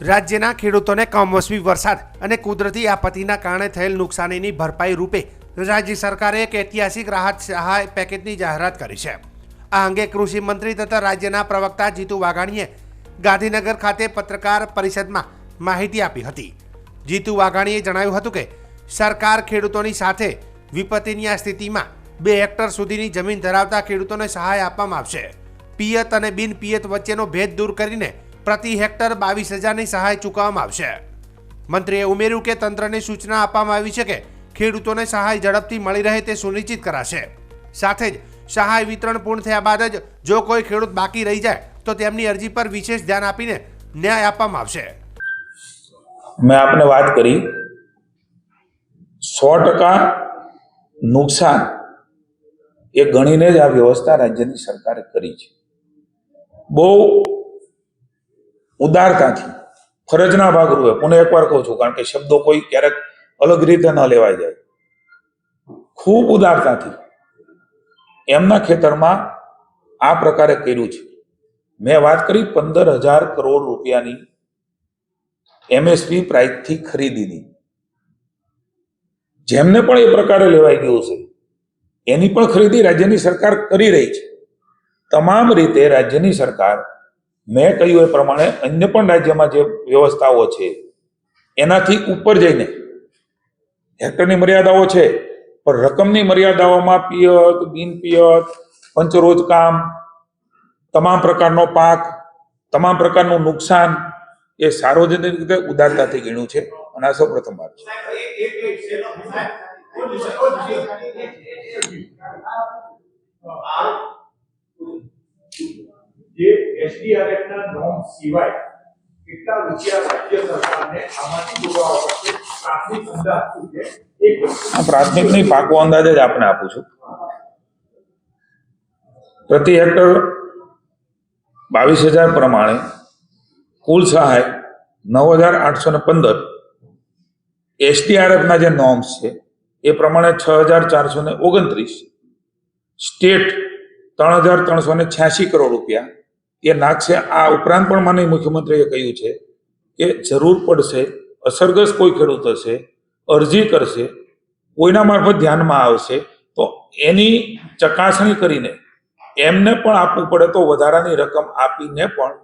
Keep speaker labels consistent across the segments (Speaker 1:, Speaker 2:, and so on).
Speaker 1: રાજ્યના ખેડૂતોને કમોસમી વરસાદ અને કુદરતી આપત્તિના કારણે થયેલ નુકસાનીની ભરપાઈ રૂપે રાજ્ય સરકારે એક ઐતિહાસિક રાહત સહાય પેકેજની જાહેરાત કરી છે. આ અંગે કૃષિ મંત્રી તથા રાજ્યના પ્રવક્તા જીતુ વાઘાણીએ ગાંધીનગર ખાતે પત્રકાર પરિષદમાં માહિતી આપી હતી. જીતુ વાઘાણીએ જણાવ્યું હતું કે, સરકાર ખેડૂતોની સાથે વિપત્તિની આ સ્થિતિમાં બે હેક્ટર સુધીની જમીન ધરાવતા ખેડૂતોને સહાય આપવામાં આવશે. પિયત અને બિન પિયત વચ્ચેનો ભેદ દૂર કરીને પ્રતિ હેક્ટર બાવીસ હજારની સહાય ચૂકવવામાં આવશે. મંત્રીએ ઉમેર્યું કે તંત્રને સૂચના આપવામાં આવી છે કે ખેડૂતોને સહાય ઝડપથી મળી રહે તે સુનિશ્ચિત કરાશે. સાથે જ સહાય વિતરણ પૂર્ણ થયા બાદ જ જો કોઈ ખેડૂત બાકી રહી જાય, તો તેમની અરજી પર વિશેષ ધ્યાન આપીને ન્યાય આપવામાં આવશે.
Speaker 2: મેં આપને વાત કરી. સો ટકા નુકસાન એ ગણીને જ આ વ્યવસ્થા રાજ્યની સરકારે કરી છે. બહુ ઉદારતાથી. ફરજના ભાગરૂપે. પુનઃ એકવાર કહું છું, કારણ કે શબ્દો કોઈ ક્યારેક અલગ રીતે ન લેવાય જાય. ખૂબ ઉદારતાથી. એમના ખેતરમાં આ પ્રકારે કર્યું છે. મેં વાત કરી પંદર હજાર કરોડ રૂપિયાની એમએસપી પ્રાઇસથી ખરીદીની. જેમને પણ એ પ્રકારે લેવાઈ ગયું છે એની પણ ખરીદી રાજ્યની સરકાર કરી રહી છે. તમામ રીતે રાજ્યની સરકાર મેં કહ્યું એ પ્રમાણે અન્ય પણ રાજ્યમાં જે વ્યવસ્થાઓ છે, એનાથી ઉપર જઈને હેક્ટરની મર્યાદાઓ છે, પણ રકમની મર્યાદાઓમાં પિયત બિન પિયત પંચરોજ કામ, તમામ પ્રકારનો પાક, તમામ પ્રકારનું નુકસાન એ સાર્વજનિક રીતે ઉદારતાથી ગણ્યું છે અને આ સૌ પ્રથમ વાત છે.
Speaker 3: એસડીઆરએફ ના નોમ સિવાય કેટલા રૂપિયા રાજ્ય સરકારને આમાંથી ચૂકવવા પડશે પ્રાથમિક અંદાજ શું છે.
Speaker 2: આ પ્રાથમિકની પાકો અંદાજ જ આપણે આપું છું. પ્રતિ હેક્ટર બાવીસ હજાર પ્રમાણે કુલ સહાય નવ હજાર આઠસો ને પંદર. એસડીઆરએફના જે નોર્મ્સ છે, એ પ્રમાણે છ હજાર ચારસો ને ઓગણત્રીસ. સ્ટેટ ત્રણ હજાર ત્રણસો ને છ્યાસી કરોડ રૂપિયા. એ નાખશે આ ઉપરાંત પણ મને મુખ્યમંત્રીએ કહ્યું છે કે જરૂર પડશે, અસરગ્રસ્ત કોઈ ખેડૂત હશે અરજી કરશે, કોઈના મારફત ધ્યાનમાં આવશે, તો એની ચકાસણી કરીને એમને પણ આપવું પડે તો વધારાની રકમ આપીને પણ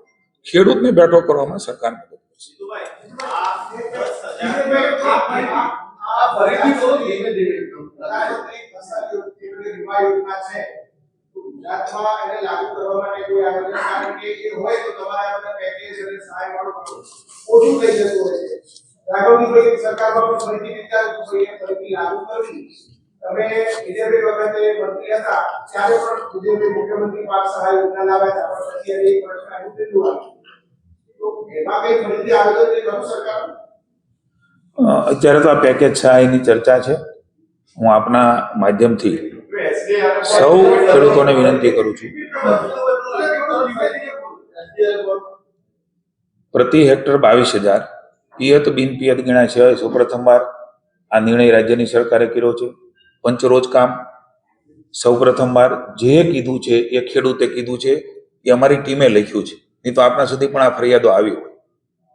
Speaker 2: ખેડૂતને બેઠો કરવામાં સરકાર મદદ કરશે.
Speaker 3: ગુજરાતમાં એને લાગુ કરવા માટે કોઈ આગળ કારણ કે એ હોય તો તમારે આ પેકેજ અને સહાય વાળું ઓછું થઈ જતું હોય છે. રાઘવજીભાઈ સરકારમાં પણ ફરીથી વિચારવું જોઈએ ફરીથી લાગુ કરવી. તમે વિજયભાઈ વખતે મંત્રી હતા, ત્યારે પણ વિજયભાઈ મુખ્યમંત્રી પાક સહાય યોજના લાવ્યા હતા. પણ પછી એ વર્ષમાં એનું પેલું તો એમાં કઈ ફરીથી આયોજન છે ખરું સરકાર?
Speaker 2: અત્યારે તો આ પેકેજ સહાયની ચર્ચા છે. હું આપના માધ્યમથી સૌ ખેડૂતોને વિનંતી કરું છું. પ્રતિ હેક્ટર બાવીસ હજાર. પિયત બિન પિયત છે. સિવાય સૌપ્રથમવાર આ નિર્ણય રાજ્યની સરકારે કર્યો છે. પંચરોજ કામ. સૌપ્રથમવાર જે કીધું છે, એ ખેડૂતે કીધું છે, એ અમારી ટીમે લખ્યું છે. નહીં તો આપણા સુધી પણ આ ફરિયાદો આવી હોય.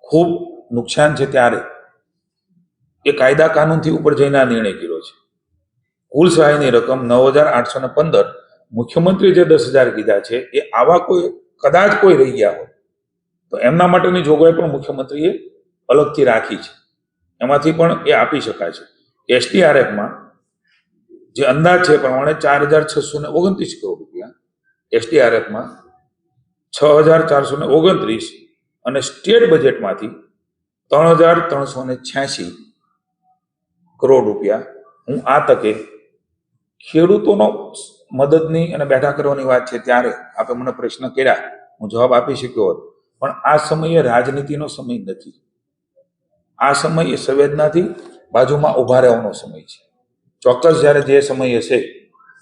Speaker 2: ખૂબ નુકસાન છે ત્યારે. એ કાયદા કાનૂનથી ઉપર જઈને આ નિર્ણય કર્યો છે. કુલ સહાયની રકમ નવ હજાર આઠસો ને પંદર. મુખ્યમંત્રી જે દસ હજાર કીધા છે, એ આવા કોઈ, કદાચ કોઈ રહી ગયા હોય, તો એમના માટેની જોગવાઈ પણ મુખ્યમંત્રીએ અલગથી રાખી છે. એમાંથી પણ એ આપી શકાય છે. એસટીઆરએફમાં જે અંદાજ છે પ્રમાણે ચાર હજાર છસો ને ઓગણત્રીસ કરોડ રૂપિયા. એસટીઆરએફમાં છ હજાર ચારસો ને ઓગણત્રીસ અને સ્ટેટ બજેટમાંથી ત્રણ હજાર ત્રણસો ને છ્યાસી કરોડ રૂપિયા. હું આ તકે ખેડૂતોનો મદદની અને બેઠા કરવાની વાત છે ત્યારે આપે મને પ્રશ્ન કર્યા. હું જવાબ આપી શક્યો હોત. પણ આ સમયે રાજનીતિનો સમય નથી. આ સમય સંવેદનાથી બાજુમાં ઊભા રહેવાનો સમય છે. ચોક્કસ જ્યારે જે સમય હશે,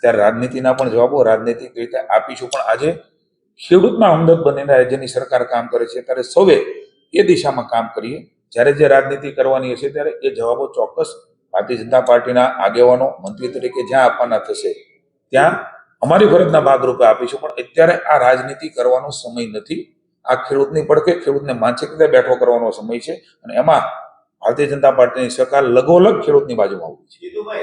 Speaker 2: ત્યારે રાજનીતિના પણ જવાબો રાજનીતિક રીતે આપીશું. પણ આજે ખેડૂતના હમદર્દ બનીને રાજ્યની સરકાર કામ કરે છે, ત્યારે સૌએ એ દિશામાં કામ કરીએ. જ્યારે જે રાજનીતિ કરવાની હશે, ત્યારે એ જવાબો ચોક્કસ ભારતીય જનતા પાર્ટીના આગેવાનો, મંત્રી તરીકે જ્યાં આપવાના થશે, ત્યાં અમારી ફરજના ભાગરૂપે આપીશું. પણ અત્યારે આ રાજનીતિ કરવાનો સમય નથી. આ ખેડૂતની પડકે ખેડૂતને માનસિક રીતે બેઠો કરવાનો સમય છે. અને એમાં ભારતીય જનતા પાર્ટીની સરકાર લગોલગ ખેડૂતની બાજુમાં આવી છે